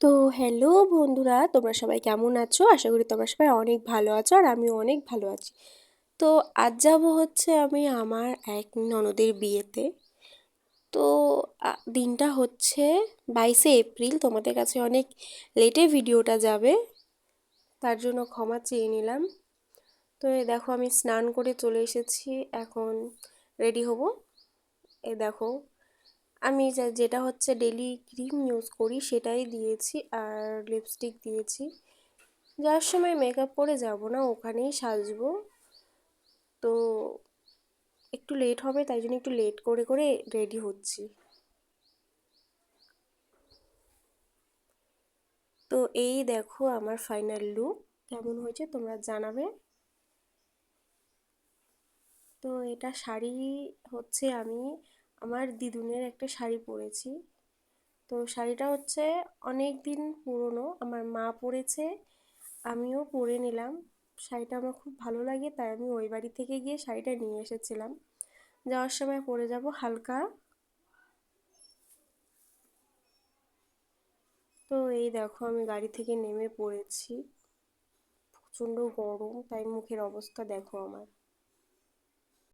তো হ্যালো বন্ধুরা, তোমরা সবাই কেমন আছো? আশা করি তোমরা সবাই অনেক ভালো আছো আর আমিও অনেক ভালো আছি। তো আজ যাব হচ্ছে আমি আমার এক ননদের বিয়েতে। তো দিনটা হচ্ছে বাইশে এপ্রিল, তোমাদের কাছে অনেক লেটে ভিডিওটা যাবে, তার জন্য ক্ষমা চেয়ে নিলাম। তো এ দেখো আমি স্নান করে চলে এসেছি, এখন রেডি হব। এ দেখো আমি যেটা হচ্ছে ডেলি ক্রিম ইউজ করি সেটাই দিয়েছি আর লিপস্টিক দিয়েছি। যাওয়ার সময় মেকআপ করে যাব না, ওখানেই সাজবো। তো একটু লেট হবে, তাই জন্য একটু লেট করে করে রেডি হচ্ছি। তো এই দেখো আমার ফাইনাল লুক কেমন হয়েছে তোমরা জানাবে? তো এটা শাড়ি হচ্ছে আমি আমার দিদুনের একটা শাড়ি পরেছি। তো শাড়িটা হচ্ছে অনেক দিন পুরনো, আমার মা পরেছে, আমিও পরে নিলাম। শাড়িটা আমার খুব ভালো লাগে, তাই আমি ওই বাড়ি থেকে গিয়ে শাড়িটা নিয়ে এসেছিলাম। যাওয়ার সময় পরে যাব হালকা। তো এই দেখো, আমি গাড়ি থেকে নেমে পড়েছি। প্রচণ্ড গরম, তাই মুখের অবস্থা দেখো আমার।